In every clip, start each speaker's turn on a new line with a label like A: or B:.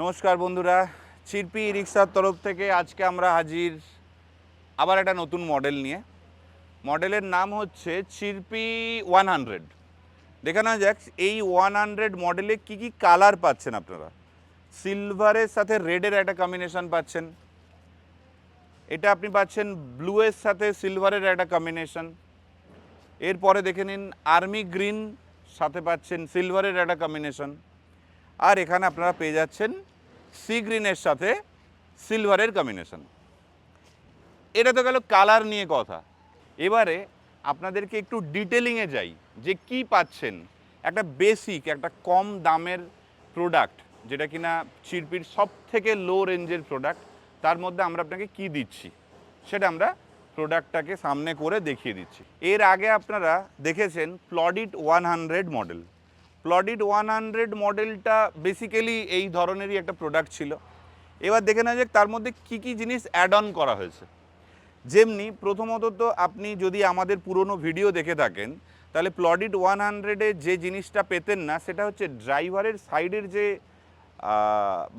A: নমস্কার বন্ধুরা, চিরপি রিক্সার তরফ থেকে আজকে আমরা হাজির আবার একটা নতুন মডেল নিয়ে। মডেলের নাম হচ্ছে চিরপি ওয়ান হান্ড্রেড। দেখে নেওয়া যাক, এই ওয়ান হান্ড্রেড মডেলে কী কী কালার পাচ্ছেন আপনারা? সিলভারের সাথে রেডের একটা কম্বিনেশান পাচ্ছেন। এটা আপনি পাচ্ছেন ব্লুয়ের সাথে সিলভারের একটা কম্বিনেশন এরপরে দেখে নিন আর্মি গ্রিন সাথে পাচ্ছেন সিলভারের একটা কম্বিনেশন আর এখানে আপনারা পেয়ে যাচ্ছেন সি গ্রিনের সাথে সিলভারের কম্বিনেশন এটা তো গেল কালার নিয়ে কথা। এবারে আপনাদেরকে একটু ডিটেলিংয়ে যাই যে কি পাচ্ছেন। একটা বেসিক একটা কম দামের প্রোডাক্ট যেটা কিনা চিরপির সব থেকে লো রেঞ্জের প্রোডাক্ট তার মধ্যে আমরা আপনাকে কি দিচ্ছি? সেটা আমরা প্রোডাক্টটাকে সামনে করে দেখিয়ে দিচ্ছি। এর আগে আপনারা দেখেছেন প্লডিট ওয়ান হান্ড্রেড মডেল প্লডিট ওয়ান হান্ড্রেড মডেলটা বেসিক্যালি এই ধরনেরই একটা প্রোডাক্ট ছিল। এবার দেখে নেওয়া যাক তার মধ্যে কী কী জিনিস অ্যাড অন করা হয়েছে। যেমনি প্রথমত তো আপনি যদি আমাদের পুরনো ভিডিও দেখে থাকেন, তাহলে প্লডিট ওয়ান হান্ড্রেডে যে জিনিসটা পেতেন না, সেটা হচ্ছে ড্রাইভারের সাইডের যে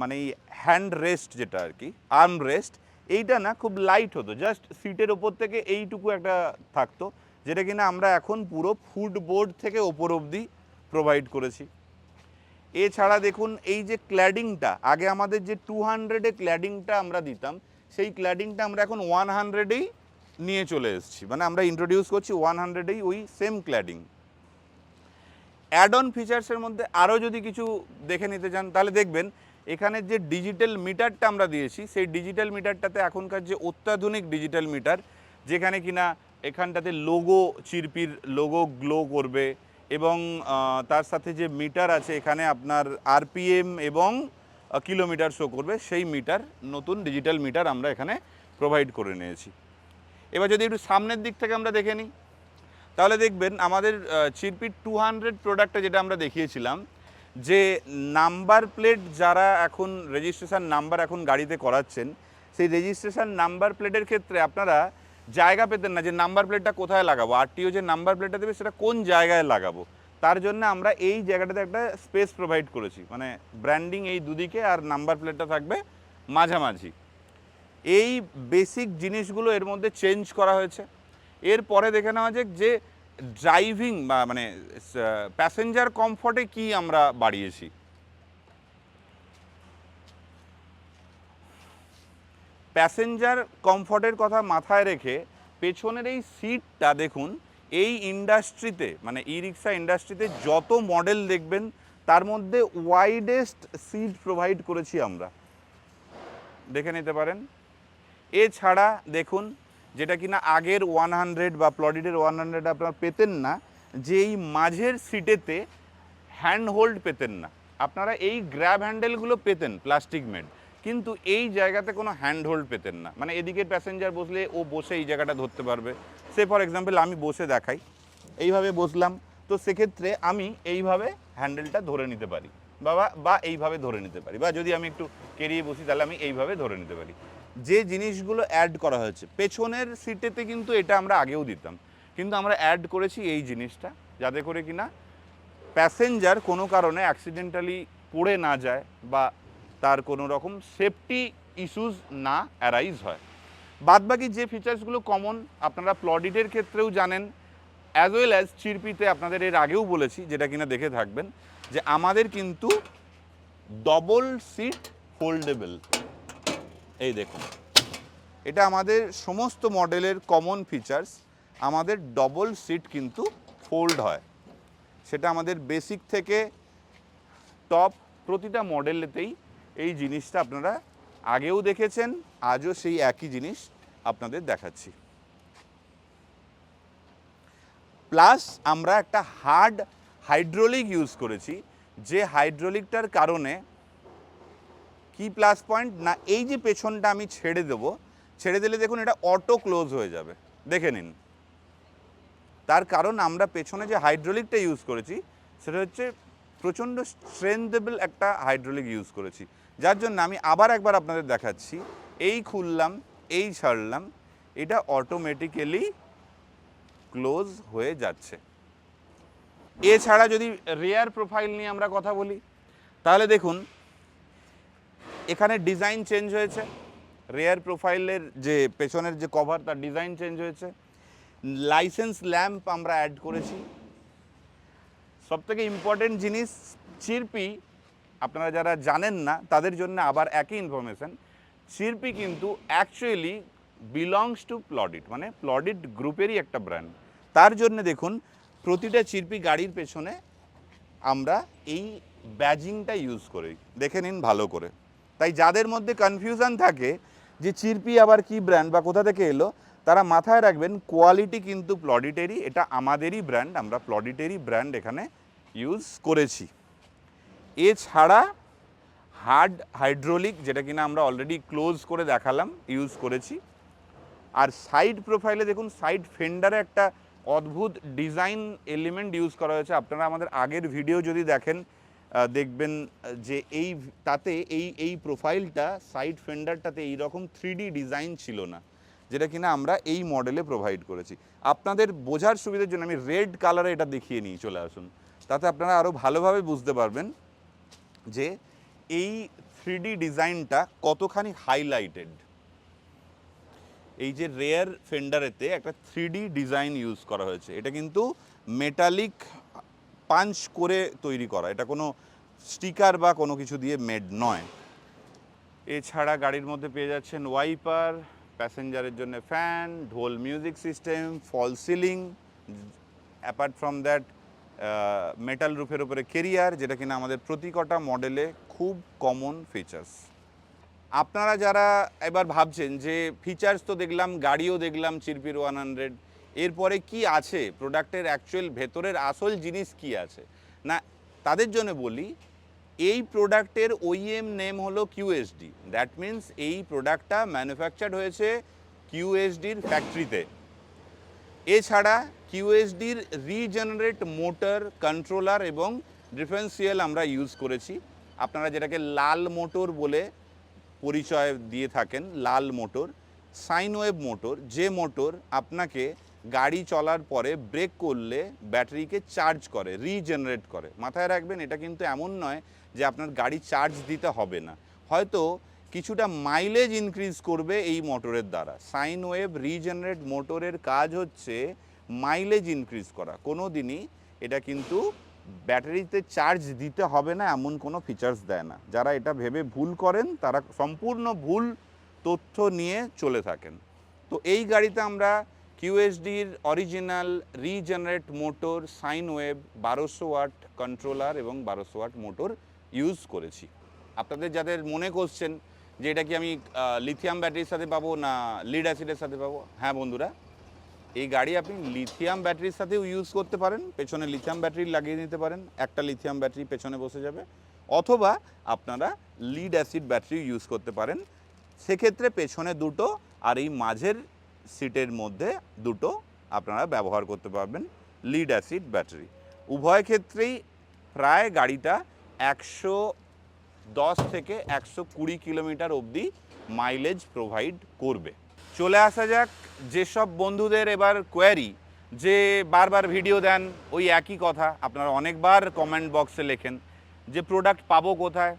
A: মানে হ্যান্ড রেস্ট যেটা আর কি আর্ম রেস্ট এইটা না খুব লাইট হতো। জাস্ট সিটের ওপর থেকে এইটুকু একটা থাকতো, যেটা কিনা আমরা এখন পুরো ফুটবোর্ড থেকে ওপর অবধি প্রোভাইড করেছি। এছাড়া দেখুন, এই যে ক্ল্যাডিংটা আগে আমাদের যে টু হান্ড্রেডে ক্ল্যাডিংটা আমরা দিতাম, সেই ক্ল্যাডিংটা আমরা এখন ওয়ান হান্ড্রেডেই নিয়ে চলে এসেছি। মানে আমরা ইন্ট্রোডিউস করছি ওয়ান হান্ড্রেডেই ওই সেম ক্ল্যাডিং অ্যাড অন ফিচার্সের মধ্যে আরও যদি কিছু দেখে নিতে চান, তাহলে দেখবেন, এখানে যে ডিজিটাল মিটারটা আমরা দিয়েছি, সেই ডিজিটাল মিটারটাতে এখনকার যে অত্যাধুনিক ডিজিটাল মিটার যেখানে কিনা এখানটাতে লোগো চিরপির লোগো গ্লো করবে এবং তার সাথে যে মিটার আছে এখানে আপনার আরপিএম এবং কিলোমিটার শো করবে, সেই মিটার, নতুন ডিজিটাল মিটার আমরা এখানে প্রোভাইড করে নিয়েছি। এবার যদি একটু সামনের দিক থেকে আমরা দেখে নিই, তাহলে দেখবেন আমাদের চিরপিট টু হান্ড্রেড প্রোডাক্টটা যেটা আমরা দেখিয়েছিলাম, যে নাম্বার প্লেট যারা এখন রেজিস্ট্রেশন নাম্বার এখন গাড়িতে করাচ্ছেন, সেই রেজিস্ট্রেশন নাম্বার প্লেটের ক্ষেত্রে আপনারা জায়গা পেতেন না, যে নাম্বার প্লেটটা কোথায় লাগাবো আরটিও যে নাম্বার প্লেটটা দেবে সেটা কোন জায়গায় লাগাবো, তার জন্য আমরা এই জায়গাটাতে একটা স্পেস প্রোভাইড করেছি। মানে ব্র্যান্ডিং এই দুদিকে আর নাম্বার প্লেটটা থাকবে মাঝামাঝি। এই বেসিক জিনিসগুলো এর মধ্যে চেঞ্জ করা হয়েছে। এরপরে দেখে নেওয়া যাক যে ড্রাইভিং বা মানে প্যাসেঞ্জার কমফর্টে কি আমরা বাড়িয়েছি। প্যাসেঞ্জার কমফর্টের কথা মাথায় রেখে পেছনের এই সিটটা দেখুন, এই ইন্ডাস্ট্রিতে মানে ই রিক্সা ইন্ডাস্ট্রিতে যত মডেল দেখবেন, তার মধ্যে ওয়াইডেস্ট সিট প্রোভাইড করেছি আমরা। দেখে নিতে পারেন। এছাড়া দেখুন, যেটা কিনা আগের ওয়ান হান্ড্রেড বা প্লডিডের ওয়ান হান্ড্রেড আপনারা পেতেন না যে এই মাঝের সিটেতে হ্যান্ড হোল্ড পেতেন না। আপনারা এই গ্র্যাব হ্যান্ডেলগুলো পেতেন প্লাস্টিক মেড কিন্তু এই জায়গাতে কোনো হ্যান্ড হোল্ড পেতেন না। মানে এদিকের প্যাসেঞ্জার বসলে ও বসে এই জায়গাটা ধরতে পারবে। সে ফর এক্সাম্পল আমি বসে দেখাই। এইভাবে বসলাম। তো সেক্ষেত্রে আমি এইভাবে হ্যান্ডেলটা ধরে নিতে পারি। বাবা, বা এইভাবে ধরে নিতে পারি। বা যদি আমি একটু কেরিয়ে বসি, তাহলে আমি এইভাবে ধরে নিতে পারি। যে জিনিসগুলো অ্যাড করা হয়েছে, পেছনের সিটেতে কিন্তু এটা আমরা আগেও দিতাম। কিন্তু আমরা অ্যাড করেছি এই জিনিসটা, যাতে করে কিনা প্যাসেঞ্জার কোনো কারণে অ্যাক্সিডেন্টালি পড়ে না যায় বা তার কোনো রকম সেফটি ইস্যুস না অ্যারাইজ হয়। বাদবাকি যে ফিচার্সগুলো কমন আপনারা প্লডিটের ক্ষেত্রেও জানেন অ্যাজ ওয়েল অ্যাজ চিরপিতে আপনাদের এর আগেও বলেছি, যেটা কিনা দেখে থাকবেন, যে আমাদের কিন্তু ডবল সিট ফোল্ডেবল এই দেখুন, এটা আমাদের সমস্ত মডেলের কমন ফিচার্স আমাদের ডবল সিট কিন্তু ফোল্ড হয়। সেটা আমাদের বেসিক থেকে টপ প্রতিটা মডেলেতেই এই জিনিসটা আপনারা আগেও দেখেছেন, আজও সেই একই জিনিস আপনাদের দেখাচ্ছি। প্লাস আমরা একটা হার্ড হাইড্রোলিক ইউজ করেছি, যে হাইড্রোলিকটার কারণে কি প্লাস পয়েন্ট? না, এই যে পেছনটা আমি ছেড়ে দেবো, ছেড়ে দিলে দেখুন এটা অটো ক্লোজ হয়ে যাবে। দেখে নিন। তার কারণ আমরা পেছনে যে হাইড্রোলিকটা ইউজ করেছি, সেটা হচ্ছে প্রচণ্ড স্ট্রেংথেবল একটা হাইড্রোলিক ইউজ করেছি। যার জন্য আমি আবার একবার আপনাদের দেখাচ্ছি। এই খুললাম, এই ছাড়লাম, এটা অটোমেটিক্যালি ক্লোজ হয়ে যাচ্ছে। এছাড়া যদি রেয়ার প্রোফাইল নিয়ে আমরা কথা বলি, তাহলে দেখুন, এখানে ডিজাইন চেঞ্জ হয়েছে। রেয়ার প্রোফাইলের যে পেছনের যে কভার তার ডিজাইন চেঞ্জ হয়েছে। লাইসেন্স ল্যাম্প আমরা অ্যাড করেছি। সব থেকে ইম্পর্টেন্ট জিনিস চিরপি আপনারা যারা জানেন না, তাদের জন্য আবার একই ইনফরমেশন চিরপি কিন্তু অ্যাকচুয়ালি বিলংস টু প্লডিট মানে প্লডিট গ্রুপেরই একটা ব্র্যান্ড তার জন্য দেখুন, প্রতিটা চিরপি গাড়ির পেছনে আমরা এই ব্যাজিংটা ইউজ করি। দেখে নিন ভালো করে। তাই যাদের মধ্যে কনফিউশন থাকে যে চিরপি আবার কি ব্র্যান্ড বা কোথা থেকে এলো, তারা মাথায় রাখবেন কোয়ালিটি কিন্তু প্লডিটেরই এটা আমাদেরই ব্র্যান্ড আমরা প্লডিটেরই ব্র্যান্ড এখানে ইউজ করেছি। এছাড়া হার্ড হাইড্রোলিক যেটা কিনা আমরা অলরেডি ক্লোজ করে দেখালাম ইউজ করেছি। আর সাইড প্রোফাইলে দেখুন সাইড ফেন্ডারে একটা অদ্ভুত ডিজাইন এলিমেন্ট ইউজ করা হয়েছে। আপনারা আমাদের আগের ভিডিও যদি দেখেন দেখবেন যে এই তাতে এই এই প্রোফাইলটা সাইড ফেন্ডারটাতে এইরকম থ্রি ডিজাইন ছিল না, যেটা কিনা আমরা এই মডেলে প্রোভাইড করেছি। আপনাদের বোঝার সুবিধার জন্য আমি রেড কালারে এটা দেখিয়ে নিয়ে চলে আসুন। তাতে আপনারা আরও ভালোভাবে বুঝতে পারবেন যে এই থ্রি ডিজাইনটা কতখানি হাইলাইটেড। এই যে রেয়ার ফেন্ডারেতে একটা থ্রি ডিজাইন ইউজ করা হয়েছে। এটা কিন্তু মেটালিক পাঞ্চ করে তৈরি করা। এটা কোনো স্টিকার বা কোনো কিছু দিয়ে মেড নয়। এছাড়া গাড়ির মধ্যে পেয়ে যাচ্ছেন ওয়াইপার, প্যাসেঞ্জারের জন্য ফ্যান, ঢোল music system, fall ceiling apart from that metal রুফের উপরে কেরিয়ার যেটা কিনা আমাদের প্রতি কটা মডেলে খুব কমন ফিচার্স আপনারা যারা এবার ভাবছেন যে ফিচার্স তো দেখলাম, গাড়িও দেখলাম চিরপির ওয়ান হান্ড্রেড এরপরে কি আছে? প্রোডাক্টের অ্যাকচুয়াল ভেতরের আসল জিনিস কি আছে? না, তাদের জন্য বলি, এই প্রোডাক্টের ওইএম নেম হলো কিউএসডি দ্যাট মিন্স এই প্রোডাক্টটা ম্যানুফ্যাকচার হয়েছে কিউএসডির ফ্যাক্টরিতে এছাড়া কিউএসডির রিজেনারেট মোটর কন্ট্রোলার এবং ডিফারেন্সিয়াল আমরা ইউজ করেছি। আপনারা যেটাকে লাল মোটর বলে পরিচয় দিয়ে থাকেন, লাল মোটর সাইন ওয়েভ মোটর, যে মোটর আপনাকে গাড়ি চলার পরে ব্রেক করলে ব্যাটারিকে চার্জ করে, রিজেনারেট করে। মাথায় রাখবেন, এটা কিন্তু এমন নয় যে আপনার গাড়ি চার্জ দিতে হবে না। হয়তো কিছুটা মাইলেজ ইনক্রিজ করবে এই মোটরের দ্বারা। সাইন ওয়েভ রিজেনারেট মোটরের কাজ হচ্ছে মাইলেজ ইনক্রিজ করা। কোনো দিনই এটা কিন্তু ব্যাটারিতে চার্জ দিতে হবে না, এমন কোনো ফিচার্স দেয় না। যারা এটা ভেবে ভুল করেন, তারা সম্পূর্ণ ভুল তথ্য নিয়ে চলে থাকেন। তো এই গাড়িতে আমরা কিউএসডির original regenerate motor sine wave বারোশো ওয়াট কন্ট্রোলার এবং বারোশো ওয়াট মোটর ইউজ করেছি। আপনাদের যাদের মনে করছেন যে এটা কি আমি লিথিয়াম ব্যাটারির সাথে পাবো না লিড অ্যাসিডের সাথে পাবো? হ্যাঁ বন্ধুরা, এই গাড়ি আপনি লিথিয়াম ব্যাটারির সাথেও ইউজ করতে পারেন, পেছনে লিথিয়াম ব্যাটারি লাগিয়ে নিতে পারেন, একটা লিথিয়াম ব্যাটারি পেছনে বসে যাবে, অথবা আপনারা লিড অ্যাসিড ব্যাটারি ইউজ করতে পারেন, সেক্ষেত্রে পেছনে দুটো আর এই মাঝের সিটের মধ্যে দুটো আপনারা ব্যবহার করতে পারবেন লিড অ্যাসিড ব্যাটারি উভয় ক্ষেত্রেই প্রায় গাড়িটা একশো দশ থেকে একশো কুড়ি কিলোমিটার অবধি মাইলেজ প্রোভাইড করবে। চলে আসা যাক যেসব বন্ধুদের এবার কোয়ারি যে বারবার ভিডিও দেন, ওই একই কথা, আপনারা অনেকবার কমেন্ট বক্সে লেখেন যে প্রোডাক্ট পাবো কোথায়,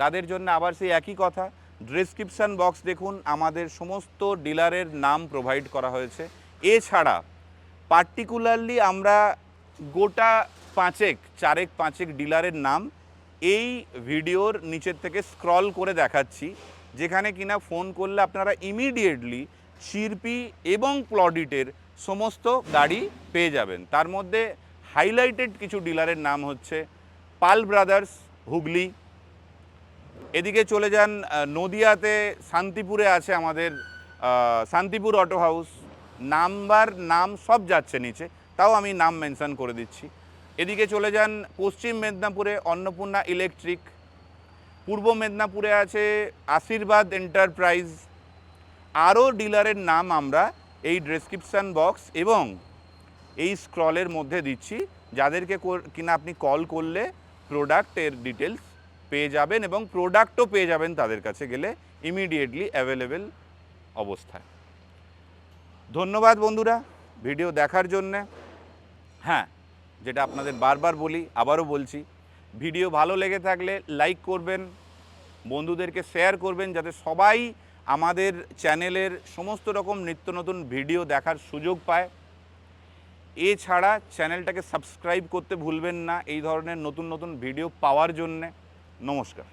A: তাদের জন্য আবার সেই একই কথা। ডিসক্রিপশান বক্স দেখুন, আমাদের সমস্ত ডিলারের নাম প্রোভাইড করা হয়েছে। এছাড়া পার্টিকুলারলি আমরা গোটা পাঁচেক, চারেক পাঁচেক ডিলারের নাম এই ভিডিওর নিচের থেকে স্ক্রল করে দেখাচ্ছি, যেখানে কিনা ফোন করলে আপনারা ইমিডিয়েটলি চিরপি এবং প্লডিটের সমস্ত গাড়ি পেয়ে যাবেন। তার মধ্যে হাইলাইটেড কিছু ডিলারের নাম হচ্ছে পাল ব্রাদার্স, হুগলি। এদিকে চলে যান নদিয়াতে শান্তিপুরে আছে আমাদের শান্তিপুর অটো হাউস। নাম্বার, নাম সব যাচ্ছে নিচে, তাও আমি নাম মেনশন করে দিচ্ছি। এদিকে চলে যান পশ্চিম মেদিনীপুরে অন্নপূর্ণা ইলেকট্রিক, পূর্ব মেদিনীপুরে আছে আশীর্বাদ এন্টারপ্রাইজ। আরও ডিলারের নাম আমরা এই ডেসক্রিপশান বক্স এবং এই স্ক্রলের মধ্যে দিচ্ছি, যাদেরকে কিনা আপনি কল করলে প্রোডাক্টের ডিটেলস পেয়ে যাবেন এবং প্রোডাক্টও পেয়ে যাবেন তাদের কাছে গেলে ইমিডিয়েটলি অ্যাভেলেবেল অবস্থায়। ধন্যবাদ বন্ধুরা, ভিডিও দেখার জন্যে। হ্যাঁ যেটা আপনাদের বারবার বলি, আবারও বলছি, ভিডিও ভালো লেগে থাকলে লাইক করবেন, বন্ধুদেরকে শেয়ার করবেন, যাতে সবাই আমাদের চ্যানেলের সমস্ত রকম নিত্য নতুন ভিডিও দেখার সুযোগ পায়। এছাড়া চ্যানেলটাকে সাবস্ক্রাইব করতে ভুলবেন না, এই ধরনের নতুন নতুন ভিডিও পাওয়ার জন্যে। নমস্কার।